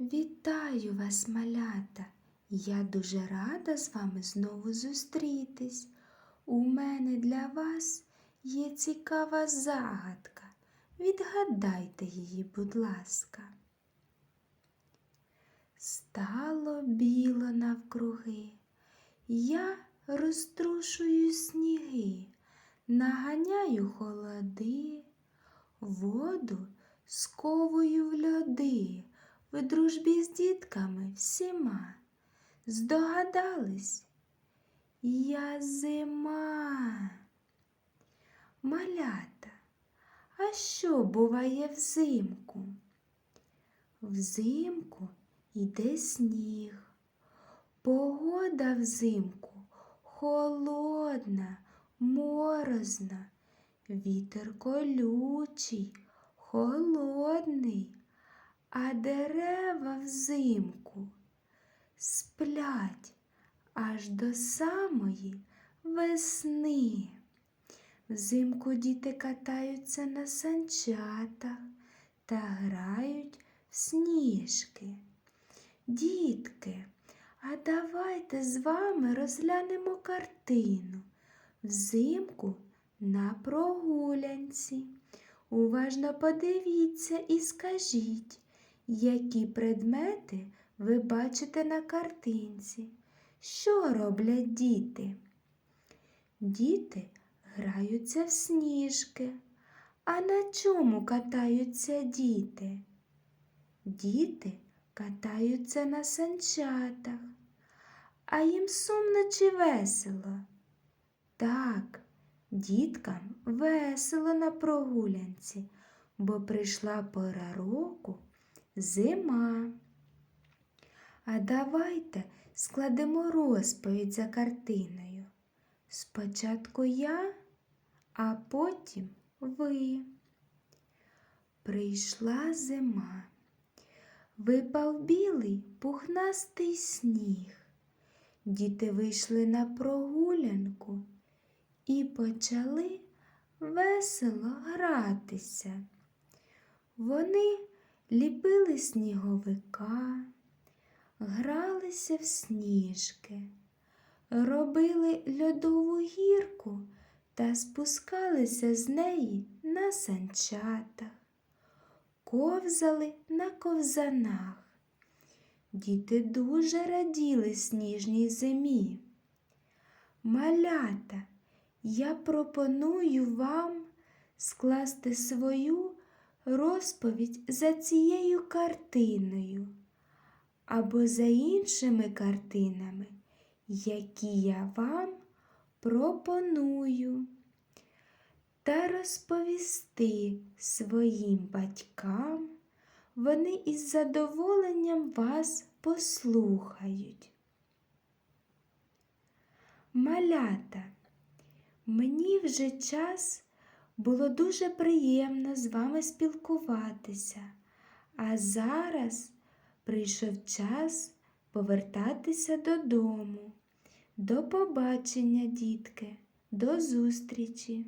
Вітаю вас, малята! Я дуже рада з вами знову зустрітись. У мене для вас є цікава загадка. Відгадайте її, будь ласка. Стало біло навкруги, я розтрушую сніги, наганяю холоди, воду сковую в льоди, в дружбі з дітками всіма. Здогадались? Я зима. Малята, а що буває взимку? Взимку йде сніг. Погода взимку холодна, морозна, вітер колючий, холодний, а дерева взимку сплять аж до самої весни. Взимку діти катаються на санчатах та грають в сніжки. Дітки, а давайте з вами розглянемо картину взимку на прогулянці. Уважно подивіться і скажіть, які предмети ви бачите на картинці. Що роблять діти? Діти граються в сніжки. А на чому катаються діти? Діти катаються на санчатах. А їм сумно чи весело? Так, діткам весело на прогулянці, бо прийшла пора року зима. А давайте складемо розповідь за картиною. Спочатку я, а потім ви. Прийшла зима. Випав білий пухнастий сніг. Діти вийшли на прогулянку і почали весело гратися. Вони ліпили сніговика, гралися в сніжки, робили льодову гірку та спускалися з неї на санчатах, ковзали на ковзанах. Діти дуже раділи сніжній зимі. Малята, я пропоную вам скласти свою розповідь за цією картиною або за іншими картинами, які я вам пропоную, та розповісти своїм батькам. Вони із задоволенням вас послухають. Малята, мені вже час було дуже приємно з вами спілкуватися, а зараз прийшов час повертатися додому. До побачення, дітки, до зустрічі!